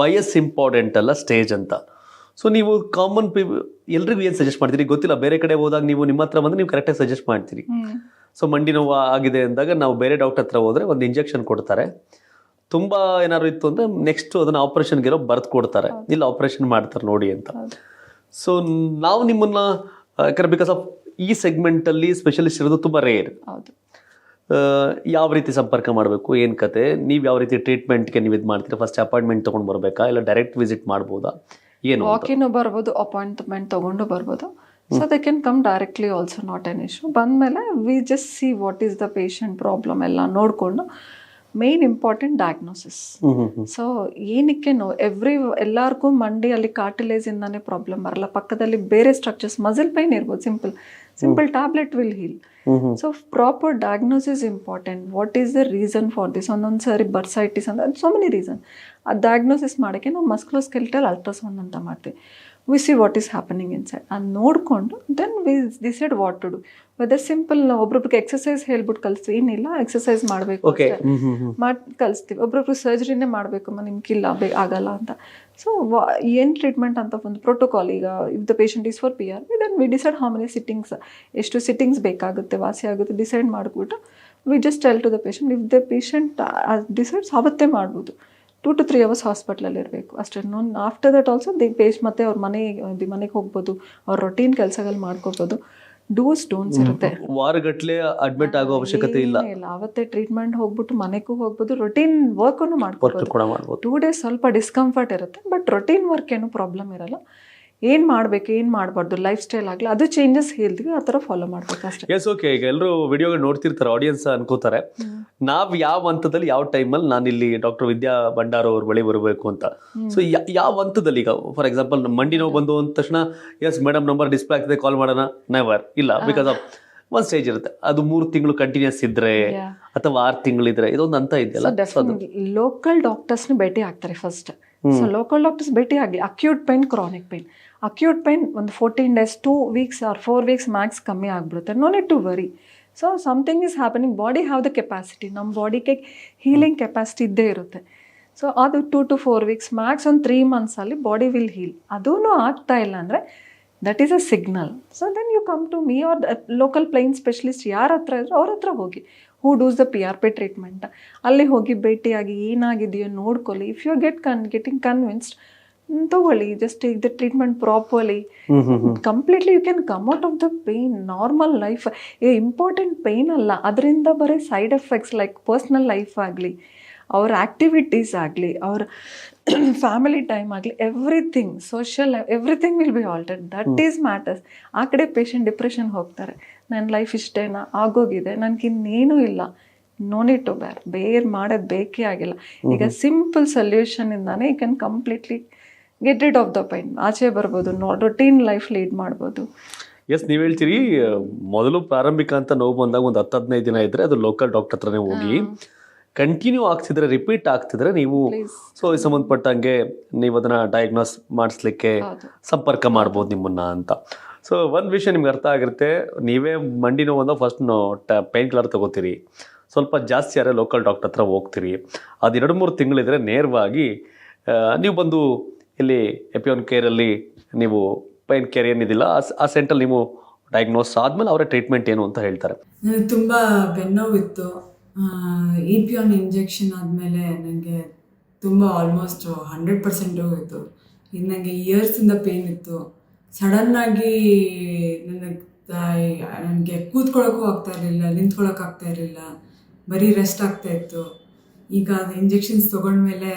ವಯಸ್ಸು ಇಂಪಾರ್ಟೆಂಟ್ ಅಲ್ಲ ಸ್ಟೇಜ್ ಅಂತ. ಸೊ ನೀವು ಕಾಮನ್ ಪೀಪಲ್ ಎಲ್ರಿಗೂ ಏನು ಸಜೆಸ್ಟ್ ಮಾಡ್ತೀರಿ? ಗೊತ್ತಿಲ್ಲ ಬೇರೆ ಕಡೆ ಹೋದಾಗ ನೀವು ನಿಮ್ಮ ಹತ್ರ ಬಂದು ನೀವು ಕರೆಕ್ಟಾಗಿ ಸಜೆಸ್ಟ್ ಮಾಡ್ತೀರಿ. ಸೊ ಮಂಡಿ ನೋವು ಆಗಿದೆ ಅಂದಾಗ ನಾವು ಬೇರೆ ಡಾಕ್ಟರ್ ಹತ್ರ ಹೋದ್ರೆ ಒಂದು ಇಂಜೆಕ್ಷನ್ ಕೊಡ್ತಾರೆ. ತುಂಬ ಏನಾದ್ರು ಇತ್ತು ಅಂದರೆ ನೆಕ್ಸ್ಟ್ ಅದನ್ನು ಇರೋ ಬರ್ದು ಕೊಡ್ತಾರೆ. ಇಲ್ಲ ಆಪರೇಷನ್ ಮಾಡ್ತಾರೆ ನೋಡಿ ಅಂತ. ಸೊ ನಾವು ನಿಮ್ಮನ್ನ ಯಾಕಂದ್ರೆ ಬಿಕಾಸ್ ಆಫ್ ಈ ಸೆಗ್ಮೆಂಟಲ್ಲಿ ಸ್ಪೆಷಲಿಸ್ಟ್ ಇರೋದು ತುಂಬ ರೇರ್ ಯಾವ ರೀತಿ ಸಂಪರ್ಕ ಮಾಡಬೇಕು ಏನು ಕತೆ ನೀವು ಯಾವ ರೀತಿ ಟ್ರೀಟ್ಮೆಂಟ್ಗೆ ನೀವು ಇದು ಮಾಡ್ತೀರಾ ಫಸ್ಟ್ ಅಪಾಯಿಂಟ್ಮೆಂಟ್ ತೊಗೊಂಡು ಬರಬೇಕಾ ಇಲ್ಲ ಡೈರೆಕ್ಟ್ ವಿಸಿಟ್ ಮಾಡ್ಬೋದಾ ಏನು ಅಂತ? ವಾಕಿನ್ ಬರ್ಬೋದು ಅಪಾಯಿಂಟ್ಮೆಂಟ್ ತೊಗೊಂಡು ಬರ್ಬೋದು. So they can come directly also not an issue ಬಂದಮೇಲೆ we just see what is the patient problem ಎಲ್ಲ ನೋಡಿಕೊಂಡು ಮೇನ್ ಇಂಪಾರ್ಟೆಂಟ್ ಡಯಾಗ್ನೋಸಿಸ್ ಸೊ ಏನಕ್ಕೆ ನೋ ಎವ್ರಿ ಎಲ್ಲರಿಗೂ ಮಂಡಿಯಲ್ಲಿ ಕಾರ್ಟಿಲೇಜಿಂದಾನೇ ಪ್ರಾಬ್ಲಮ್ ಬರಲ್ಲ. ಪಕ್ಕದಲ್ಲಿ ಬೇರೆ ಸ್ಟ್ರಕ್ಚರ್ಸ್ ಮಸಲ್ ಪೈನ್ ಇರ್ಬೋದು simple simple tablet will heal Mm-hmm. So proper diagnosis is important. What is the reason for this? And then, sir, bursitis and so many reasons. ಆ diagnosis ಮಾಡೋಕ್ಕೆ ನಾವು ಮಸ್ಕ್ಲೋಸ್ಕೆಲ್ಟಲ್ ಅಲ್ಟ್ರಾಸೌಂಡ್ ಅಂತ ಮಾಡ್ತೀವಿ. We see what is happening inside ಅದು ನೋಡಿಕೊಂಡು then we decide what to do whether simple ಒಬ್ರೊಬ್ರಿಗೆ exercise ಹೇಳ್ಬಿಟ್ಟು ಕಲಿಸ್ತೀವಿ ಏನಿಲ್ಲ ಎಕ್ಸಸೈಸ್ ಮಾಡಬೇಕು ಮಾಡಿ ಕಲಿಸ್ತೀವಿ. ಒಬ್ರೊಬ್ರು ಸರ್ಜರಿನೇ ಮಾಡಬೇಕಮ್ಮ ನಿಮ್ಗಿಲ್ಲ ಬೇ ಆಗಲ್ಲ ಅಂತ. ಸೊ ಏನು ಟ್ರೀಟ್ಮೆಂಟ್ ಅಂತ ಒಂದು ಪ್ರೋಟೋಕಾಲ್ ಈಗ if the patient is for P R then we decide how many sittings ಎಷ್ಟು ಸಿಟ್ಟಿಂಗ್ಸ್ ಬೇಕಾಗುತ್ತೆ ವಾಸಿ ಆಗುತ್ತೆ ಡಿಸೈಡ್ ಮಾಡಿಬಿಟ್ಟು we just tell to the patient if the patient decides ಅವತ್ತೇ ಮಾಡ್ಬೋದು. ಟೂ ಟು ತ್ರೀ ಅವರ್ಸ್ ಹಾಸ್ಪಿಟ್ಲಲ್ಲಿ ಇರಬೇಕು ಅಷ್ಟೇ none after that also the ಪೇಶ್ ಮತ್ತೆ ಅವ್ರ ಮನೆ ಮನೆಗೆ ಹೋಗ್ಬೋದು ಅವ್ರ ರೊಟೀನ್ ಕೆಲಸಗಳು ಮಾಡ್ಕೋಬೋದು. ಡೂಸ್ ಡೋನ್ಸ್ ಇರುತ್ತೆ. ವಾರಗಟ್ಟಲೆ ಅಡ್ಮಿಟ್ ಆಗೋ ಅವಶ್ಯಕತೆ ಇಲ್ಲ. ಇಲ್ಲ ಅವತ್ತೇ ಟ್ರೀಟ್ಮೆಂಟ್ ಹೋಗ್ಬಿಟ್ಟು ಮನೆಗೂ ಹೋಗ್ಬೋದು ರೊಟೀನ್ ವರ್ಕನ್ನು ವರ್ಕ್ ಮಾಡ್ಕೋಬೋದು. ಟೂ ಡೇಸ್ ಸ್ವಲ್ಪ ಡಿಸ್ಕಂಫರ್ಟ್ ಇರುತ್ತೆ ಬಟ್ ರೊಟೀನ್ ವರ್ಕ್ ಏನು ಪ್ರಾಬ್ಲಮ್ ಇರಲ್ಲ. ಏನು ಮಾಡಬೇಕು ಏನು ಮಾಡಬಾರ್ದು ಲೈಫ್ ಸ್ಟೈಲ್ ಆಗಲಿ ಅದು ಚೇಂಜಸ್ ಹೇಳ್ತೀವಿ ಆ ತರ ಫಾಲೋ ಮಾಡ್ಬೇಕು ಅಷ್ಟೇ. ಎಸ್ ಓಕೆ ಈಗ ಎಲ್ಲರೂ ವಿಡಿಯೋ ನೋಡ್ತಿರ್ತಾರೆ ಆಡಿಯನ್ಸ್ ಅನ್ಕೋತಾರೆ. ನಾವ್ ಯಾವ ಹಂತದಲ್ಲಿ ಯಾವ ಟೈಮಲ್ಲಿ ನಾನು ಇಲ್ಲಿ ಡಾಕ್ಟರ್ ವಿದ್ಯಾ ಭಂಡಾರ ಅವ್ರ ಬಳಿ ಬರಬೇಕು ಅಂತ. ಸೊ ಯಾವ ಹಂತದಲ್ಲಿ? ಈಗ ಫಾರ್ ಎಕ್ಸಾಂಪಲ್ ಮಂಡಿ ನೋವು ಬಂದು ಅಂದ ತಕ್ಷಣ ಎಸ್ ಮೇಡಮ್ ನಂಬರ್ ಡಿಸ್ಪ್ಲೇ ಆಗ್ತದೆ ಕಾಲ್ ಮಾಡೋಣ? ನೆವರ್ ಇಲ್ಲ ಬಿಕಾಸ್ ಆಫ್ ಒಂದ್ ಸ್ಟೇಜ್ ಇರುತ್ತೆ. ಅದು ಮೂರು ತಿಂಗಳು ಕಂಟಿನ್ಯೂಸ್ ಇದ್ರೆ. ಅಥವಾ ಆರು ತಿಂಗಳಿದ್ರೆ ಇದೊಂದು ಅಂತ ಇದೆಯಲ್ಲ? ಲೋಕಲ್ ಡಾಕ್ಟರ್ಸ್ನ ಭೇಟಿ ಆಗ್ತಾರೆ ಫಸ್ಟ್ ಸೊ ಲೋಕಲ್ ಡಾಕ್ಟರ್ಸ್ ಭೇಟಿ ಆಗಲಿ acute pain chronic pain acute pain ಒಂದು fourteen days two weeks or four weeks max ಕಮ್ಮಿ ಆಗಿಬಿಡುತ್ತೆ. No need to worry so something is happening body have the capacity ನಮ್ಮ ಬಾಡಿಗೆ healing capacity ಇದ್ದೇ ಇರುತ್ತೆ. So ಅದು two to four weeks max ಒಂದು three ಮಂತ್ಸಲ್ಲಿ ಬಾಡಿ ವಿಲ್ ಹೀಲ್ ಅದೂ ಆಗ್ತಾ ಇಲ್ಲ ಅಂದರೆ that is a signal so then you come to me or local plain specialist ಯಾರ ಹತ್ರ ಇದ್ರು ಅವ್ರ ಹತ್ರ ಹೋಗಿ. Who does the P R P treatment ಅಲ್ಲಿ ಹೋಗಿ ಭೇಟಿಯಾಗಿ ಏನಾಗಿದೆಯೋ ನೋಡ್ಕೊಳ್ಳಿ. If you get con getting convinced ತಗೊಳ್ಳಿ ಜಸ್ಟ್ ಈಗ the treatment properly completely you can come out of the pain normal life a important pain ಅಲ್ಲ ಅದರಿಂದ ಬರೀ side effects like personal life ಆಗಲಿ ಅವ್ರ ಆ್ಯಕ್ಟಿವಿಟೀಸ್ ಆಗಲಿ ಅವ್ರ ಫ್ಯಾಮಿಲಿ ಟೈಮ್ ಆಗಲಿ everything social everything will be altered that is matters ಆ ಕಡೆ ಪೇಷಂಟ್ ಡಿಪ್ರೆಷನ್ ಹೋಗ್ತಾರೆ. ನನ್ನ ಲೈಫ್ ಇಷ್ಟೇನಾ? ಆಗೋಗಿದೆ. ನನಗಿನ್ನೇನೂ ಇಲ್ಲ. ನೋ ನೀಡ್ ಟು ಬ್ಯಾರ್ ಬೇರ್ ಮಾಡೋದು ಬೇಕೇ ಆಗಿಲ್ಲ. ಈಗ simple ಸೊಲ್ಯೂಷನಿಂದಾನೇ you can completely get rid of the pain ಆಚೆ ಬರ್ಬೋದು. ರೊಟೀನ್ ಲೈಫ್ ಲೀಡ್ ಮಾಡ್ಬೋದು. ಎಸ್ ನೀವು ಹೇಳ್ತೀರಿ ಮೊದಲು ಪ್ರಾರಂಭಿಕ ಅಂತ ನೋವು ಬಂದಾಗ ಒಂದು ಹತ್ತು ಹದಿನೈದು ದಿನ ಇದ್ದರೆ ಅದು ಲೋಕಲ್ ಡಾಕ್ಟರ್ ಹತ್ರನೇ ಹೋಗಿ ಕಂಟಿನ್ಯೂ ಆಗ್ತಿದ್ರೆ ರಿಪೀಟ್ ಆಗ್ತಿದ್ರೆ ನೀವು. ಸೊ ಸಂಬಂಧಪಟ್ಟಂಗೆ ನೀವು ಅದನ್ನ ಡಯಾಗ್ನೋಸ್ ಮಾಡಿಸ್ಲಿಕ್ಕೆ ಸಂಪರ್ಕ ಮಾಡ್ಬೋದು ನಿಮ್ಮನ್ನ ಅಂತ. ಸೊ ಒಂದು ವಿಷಯ ನಿಮ್ಗೆ ಅರ್ಥ ಆಗಿರುತ್ತೆ. ನೀವೇ ಮಂಡಿ ನೋವು ಅಂದಾಗ ಫಸ್ಟ್ ಪೈನ್ ಕಿಲ್ಲರ್ ತಗೋತೀರಿ. ಸ್ವಲ್ಪ ಜಾಸ್ತಿ ಆದರೆ ಲೋಕಲ್ ಡಾಕ್ಟರ್ ಹತ್ರ ಹೋಗ್ತೀರಿ. ಅದು ಎರಡು ಮೂರು ತಿಂಗಳಿದ್ರೆ ನೇರವಾಗಿ ನೀವು ಬಂದು ಇಲ್ಲಿ ಎಪಿಯೋನ್ ಕೇರಲ್ಲಿ ನೀವು ಪೈನ್ ಕೇರ್ ಏನಿದಿಲ್ಲ, ಆ- ಸೆಂಟ್ರಲ್ಲಿ ನೀವು ಡಯಾಗ್ನೋಸ್ ಆದಮೇಲೆ ಅವರ ಟ್ರೀಟ್ಮೆಂಟ್ ಏನು ಅಂತ ಹೇಳ್ತಾರೆ. ನನಗೆ ತುಂಬ ಬೆನ್ನೋವಿತ್ತು. ಇಪಿಯೋನ್ ಇಂಜೆಕ್ಷನ್ ಆದಮೇಲೆ ನನಗೆ ತುಂಬ ಆಲ್ಮೋಸ್ಟ್ ಹಂಡ್ರೆಡ್ ಪರ್ಸೆಂಟ್ ಹೋಗಿತ್ತು ಇನ್ನು ನನಗೆ ಇಯರ್ಸಿಂದ ಪೇನ್ ಇತ್ತು. ಸಡನ್ನಾಗಿ ನನಗೆ ನನಗೆ ಕೂತ್ಕೊಳ್ಳೋಕ್ಕೂ ಆಗ್ತಾ ಇರಲಿಲ್ಲ ನಿಂತ್ಕೊಳ್ಳೋಕ್ಕಾಗ್ತಾ ಇರಲಿಲ್ಲ. ಬರೀ ರೆಸ್ಟ್ ಆಗ್ತಾ ಇತ್ತು. ಈಗ ಇಂಜೆಕ್ಷನ್ಸ್ ತೊಗೊಂಡ್ಮೇಲೆ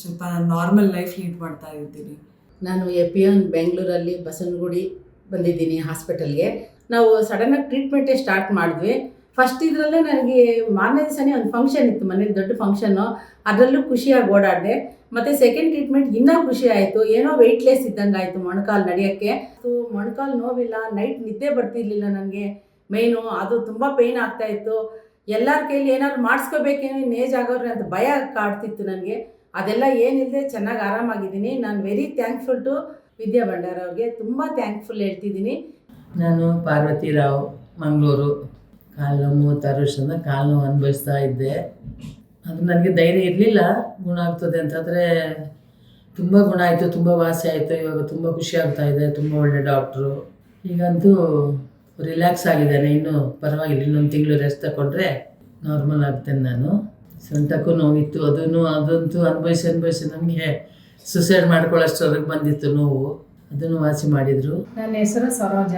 ಸ್ವಲ್ಪ ನಾರ್ಮಲ್ ಲೈಫ್ ಲೀಡ್ ಮಾಡ್ತಾ ಇರ್ತೀನಿ. ನಾನು ಎಪಿಯನ್ ಬೆಂಗಳೂರಲ್ಲಿ ಬಸನಗುಡಿ ಬಂದಿದ್ದೀನಿ ಹಾಸ್ಪಿಟಲ್ಗೆ ನಾವು ಸಡನ್ನಾಗಿ ಟ್ರೀಟ್ಮೆಂಟೇ ಸ್ಟಾರ್ಟ್ ಮಾಡಿದ್ವಿ. ಫಸ್ಟ್ ಇದರಲ್ಲೇ ನನಗೆ ಮಾರನೇ ದಿವಸನೇ ಒಂದು ಫಂಕ್ಷನ್ ಇತ್ತು, ಮನೇಲಿ ದೊಡ್ಡ ಫಂಕ್ಷನ್ನು ಅದರಲ್ಲೂ ಖುಷಿಯಾಗಿ ಓಡಾಡಿದೆ. ಮತ್ತು ಸೆಕೆಂಡ್ ಟ್ರೀಟ್ಮೆಂಟ್ ಇನ್ನೂ ಖುಷಿ ಆಯಿತು. ಏನೋ ವೆಯ್ಟ್ಲೆಸ್ ಇದ್ದಂಗೆ ಆಯಿತು ಮೊಣಕಾಲು ನಡೆಯೋಕ್ಕೆ. ಅದು ಮೊಣಕಾಲು ನೋವಿಲ್ಲ ನೈಟ್ ನಿದ್ದೆ ಬರ್ತಿರ್ಲಿಲ್ಲ ನನಗೆ. ಮೇಯ್ನು ಅದು ತುಂಬ ಪೇಯ್ನ್ ಆಗ್ತಾ ಇತ್ತು. ಎಲ್ಲರ ಕೈಲಿ ಏನಾದ್ರು ಮಾಡಿಸ್ಕೋಬೇಕೇನೋ ಇನ್ನು ಏಜ್ ಆಗೋರು ಅಂತ ಭಯ ಕಾಡ್ತಿತ್ತು ನನಗೆ. ಅದೆಲ್ಲ ಏನಿಲ್ಲದೆ ಚೆನ್ನಾಗಿ ಆರಾಮಾಗಿದ್ದೀನಿ. ನಾನು very thankful to Vidya Bhandara ಅವ್ರಿಗೆ. ತುಂಬ ಥ್ಯಾಂಕ್ಫುಲ್ ಹೇಳ್ತಿದ್ದೀನಿ. ನಾನು ಪಾರ್ವತಿ ರಾವ್, ಮಂಗಳೂರು. ಕಾಲು ಮೂವತ್ತಾರು ವರ್ಷದಿಂದ ಕಾಲು ಅನುಭವಿಸ್ತಾ ಇದ್ದೆ. ಅದು ನನಗೆ ಧೈರ್ಯ ಇರಲಿಲ್ಲ. ಗುಣ ಆಗ್ತದೆ ಅಂತಂದರೆ ತುಂಬ ಗುಣ ಆಯಿತು, ತುಂಬ ವಾಸಿ ಆಯಿತು. ಇವಾಗ ತುಂಬ ಖುಷಿ ಆಗ್ತಾ ಇದೆ. ತುಂಬ ಒಳ್ಳೆ ಡಾಕ್ಟ್ರು ಈಗಂತೂ ರಿಲ್ಯಾಕ್ಸ್ ಆಗಿದ್ದಾನೆ, ಇನ್ನು ಪರವಾಗಿಲ್ಲ, ಇನ್ನೊಂದು ತಿಂಗಳು ರೆಸ್ಟ್ ತಗೊಂಡ್ರೆ ನಾರ್ಮಲ್ ಆಗ್ತೇನೆ ನಾನು. ಸೊಂಟಕ್ಕೂ ನೋವಿತ್ತು, ಅದನ್ನು, ಅದಂತೂ ಅನುಭವಿಸಿ ಅನುಭವಿಸಿ ನಮಗೆ ಸುಸೈಡ್ ಅದಕ್ಕೆ ಬಂದಿತ್ತು ನೋವು. ಅದನ್ನು ವಾಸಿ ಮಾಡಿದರು. ನನ್ನ ಹೆಸರು ಸರೋಜ.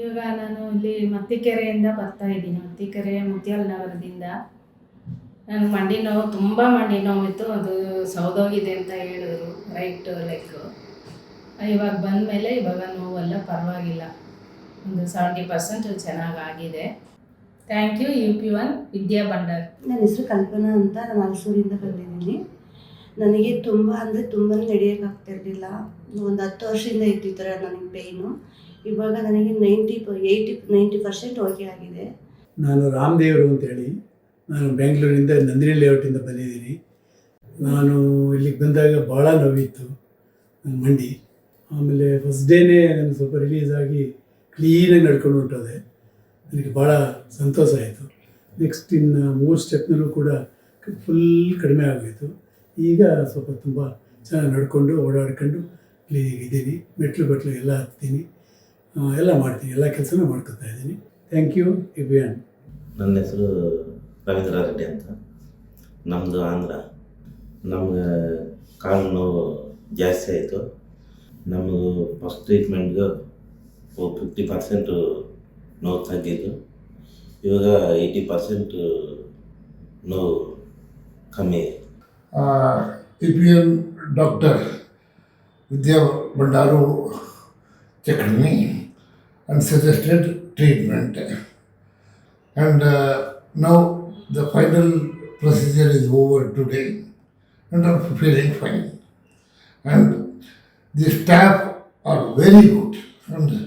ಇವಾಗ ನಾನು ಇಲ್ಲಿ ಮತ್ತಿಕೆರೆಯಿಂದ ಬರ್ತಾ ಇದ್ದೀನಿ, ಮತ್ತಿಕೆರೆ ಮುತ್ಯಾಲ್ ನಗರದಿಂದ. ನನಗೆ ಮಂಡಿ ನೋವು, ತುಂಬ ಮಂಡಿ ನೋವಿತ್ತು, ಅದು ಸೌದೋಗಿದೆ ಅಂತ ಹೇಳಿದ್ರು ರೈಟ್ ಲೆಗ್ ಇವಾಗ ಬಂದಮೇಲೆ ಇವಾಗ ನೋವೆಲ್ಲ, ಪರವಾಗಿಲ್ಲ. ಒಂದು ಸೆವೆಂಟಿ ಪರ್ಸೆಂಟ್ ಚೆನ್ನಾಗಾಗಿದೆ. Thank you U P one Vidya Bhandar. ನನ್ನ ಹೆಸರು ಕಲ್ಪನಾ ಅಂತ ನಾನು ಹಲಸೂರಿಂದ ಬಂದಿದ್ದೀನಿ. ನನಗೆ ತುಂಬ ಅಂದರೆ ತುಂಬಾನೇ ನಡೆಯೋಕ್ಕಾಗ್ತಾ ಇರಲಿಲ್ಲ. ಒಂದು ಹತ್ತು ವರ್ಷದಿಂದ ಇತ್ತು ಈ ಥರ ನನಗೆ ಪೇಯ್ನು ಇವಾಗ ನನಗೆ ninety eighty ninety percent okay ಆಗಿದೆ. ನಾನು ರಾಮದೇವರು ಅಂತೇಳಿ ನಾನು ಬೆಂಗಳೂರಿಂದ ನಂದಿನಿ ಲೇಔಟಿಂದ ಬಂದಿದ್ದೀನಿ. ನಾನು ಇಲ್ಲಿಗೆ ಬಂದಾಗ ಭಾಳ ನೋವಿತ್ತು ನನ್ನ ಮಂಡಿ. ಆಮೇಲೆ ಫಸ್ಟ್ ಡೇನೇ ನಾನು ಸ್ವಲ್ಪ ರಿಲೀಸ್ ಆಗಿ ಕ್ಲೀನಾಗಿ ನಡ್ಕೊಂಡು ಹೊಂಟೋದೆ. ನನಗೆ ಭಾಳ ಸಂತೋಷ ಆಯಿತು. ನೆಕ್ಸ್ಟ್ ಇನ್ನು ಮೂರು ಸ್ಟೆಪ್ನಲ್ಲೂ ಕೂಡ ಫುಲ್ ಕಡಿಮೆ ಆಗೋಯಿತು. ಈಗ ಸ್ವಲ್ಪ ತುಂಬ ಚೆನ್ನಾಗಿ ನಡ್ಕೊಂಡು ಓಡಾಡ್ಕೊಂಡು ಇದ್ದೀನಿ. ಮೆಟ್ಲು ಬಟ್ಲು ಎಲ್ಲ ಹತ್ತೀನಿ. ಎಲ್ಲ ಮಾಡ್ತೀನಿ. ಎಲ್ಲ ಕೆಲಸನೂ ಮಾಡ್ಕೊತಾ ಇದ್ದೀನಿ. ಥ್ಯಾಂಕ್ ಯು ಇವ್ಯಾನ್ ನನ್ನ ಹೆಸರು ರವೀಂದ್ರ ರೆಡ್ಡಿ ಅಂತ. ನಮ್ಮದು ಆಂಧ್ರ. ನಮ್ಗೆ ಕಾಲು ನೋವು ಜಾಸ್ತಿ ಆಯಿತು. ನಮ್ಮದು ಫಸ್ಟ್ ಟ್ರೀಟ್ಮೆಂಟ್ಗೆ ಫಿಫ್ಟಿ ಪರ್ಸೆಂಟು ನೋವು ತಗ್ಗಿದ್ದು ಇವಾಗ ಏಯ್ಟಿ ಪರ್ಸೆಂಟ್ ನೋವು ಕಮ್ಮಿ ಆಗಿದೆ E P N doctor Vidya Bhandaru checked me and suggested treatment. And uh, now the final procedure is over today and I'm feeling fine. And the staff are very good and